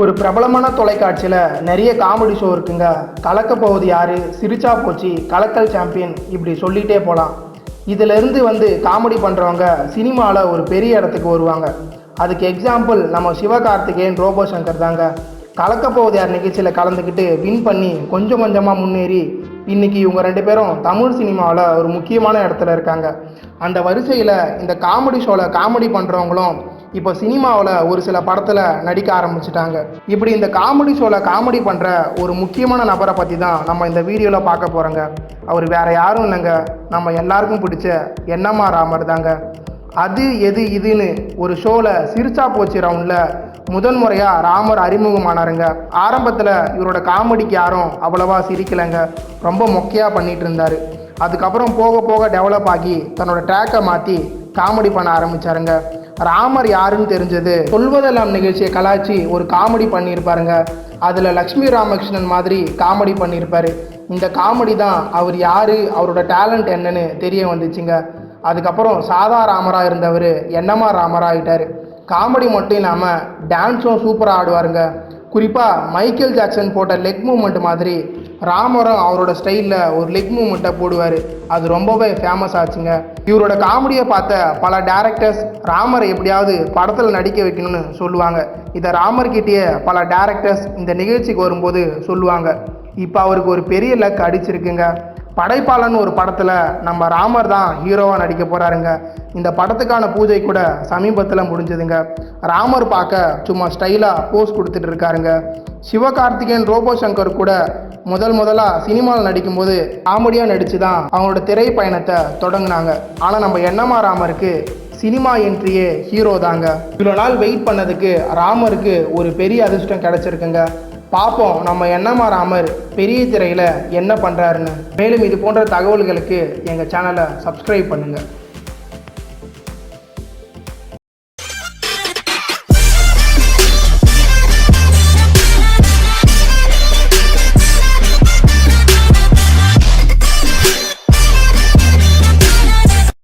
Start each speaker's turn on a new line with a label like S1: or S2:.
S1: ஒரு பிரபலமான தொலைக்காட்சியில் நிறைய காமெடி ஷோ இருக்குங்க. கலக்க போவது யாரு? சிரிச்சா போச்சு கலக்கல் சாம்பியன் இப்படி சொல்லிகிட்டே போகலாம் இதிலிருந்து வந்து காமெடி பண்ணுறவங்க சினிமாவில் ஒரு பெரிய இடத்துக்கு வருவாங்க. அதுக்கு எக்ஸாம்பிள் நம்ம சிவகார்த்திகேயன் ரோபோ சங்கர் தாங்க. கலக்க போவது யார்? நிகழ்ச்சியில் கலந்துக்கிட்டு வின் பண்ணி கொஞ்சம் கொஞ்சமாக முன்னேறி இன்னைக்கு இவங்க ரெண்டு பேரும் தமிழ் சினிமாவில் ஒரு முக்கியமான இடத்துல இருக்காங்க. அந்த வரிசையில் இந்த காமெடி ஷோவில் காமெடி பண்ணுறவங்களும் இப்போ சினிமாவில் ஒரு சில படத்தில் நடிக்க ஆரம்பிச்சிட்டாங்க. இப்படி இந்த காமெடி ஷோவில் காமெடி பண்ணுற ஒரு முக்கியமான நபரை பற்றி தான் நம்ம இந்த வீடியோவில் பார்க்க போகிறோங்க அவர் வேறு யாரும் இல்லைங்க. நம்ம எல்லாருக்கும் பிடிச்ச எண்ணம்மா ராமர் தாங்க. அது எது இதுன்னு ஒரு ஷோவில் சிரிச்சா போச்சு ரவுண்டில் முதன் முறையாக ராமர் அறிமுகமானாருங்க. ஆரம்பத்தில் இவரோட காமெடிக்கு யாரும் அவ்வளவா சிரிக்கலைங்க. ரொம்ப மொக்கையாக பண்ணிகிட்டு இருந்தார். அதுக்கப்புறம் போக போக டெவலப் ஆகி தன்னோட ட்ராக்கை மாற்றி காமெடி பண்ண ஆரம்பிச்சாருங்க. ராமர் யாருன்னு தெரிஞ்சது. சொல்வதெல்லாம் நிகழ்ச்சியை கலாச்சி ஒரு காமெடி பண்ணியிருப்பாருங்க. அதில் லக்ஷ்மி ராமகிருஷ்ணன் மாதிரி காமெடி பண்ணியிருப்பாரு. இந்த காமெடி தான் அவர் யார் அவரோட டேலண்ட் என்னன்னு தெரிய வந்துச்சுங்க. அதுக்கப்புறம் சாதா ராமராக இருந்தவர் என்னமா ராமராக ஆகிட்டார் காமெடி மட்டும் இல்லாமல் டான்ஸும் சூப்பராக ஆடுவாருங்க. குறிப்பாக மைக்கேல் ஜாக்சன் போட்ட லெக் மூமெண்ட் மாதிரி ராமரும் அவரோட ஸ்டைலில் ஒரு லெக் மூமெண்ட்டை போடுவார். அது ரொம்பவே ஃபேமஸ் ஆச்சுங்க. இவரோட காமெடியை பார்த்த பல டேரக்டர்ஸ் ராமரை எப்படியாவது படத்தில் நடிக்க வைக்கணும்னு சொல்லுவாங்க. இதை ராமர்கிட்டயே பல டேரக்டர்ஸ் இந்த நிகழ்ச்சிக்கு வரும்போது சொல்லுவாங்க. இப்போ அவருக்கு ஒரு பெரிய லக் அடிச்சிருக்குங்க. படைப்பாளன் ஒரு படத்தில் நம்ம ராமர் தான் ஹீரோவாக நடிக்க போகிறாருங்க இந்த படத்துக்கான பூஜை கூட சமீபத்தில் முடிஞ்சதுங்க. ராமர் பார்க்க சும்மா ஸ்டைலாக போஸ் கொடுத்துட்டு இருக்காருங்க. சிவகார்த்திகேயன் ரோபோ சங்கர் கூட முதல் முதலாக சினிமாவில் நடிக்கும்போது காமெடியாக நடித்து தான் அவங்களோட திரைப்பயணத்தை தொடங்கினாங்க. ஆனால் நம்ம என்னமா ராமருக்கு சினிமா என்ட்ரியே ஹீரோ தாங்க. இவ்வளோ நாள் வெயிட் பண்ணதுக்கு ராமருக்கு ஒரு பெரிய அதிர்ஷ்டம் கிடச்சிருக்குங்க. பார்ப்போம் நம்ம என்னமா ராமர் பெரிய திரையில் என்ன பண்ணுறாருன்னு மேலும் இது போன்ற தகவல்களுக்கு எங்கள் சேனலை சப்ஸ்கிரைப் பண்ணுங்கள்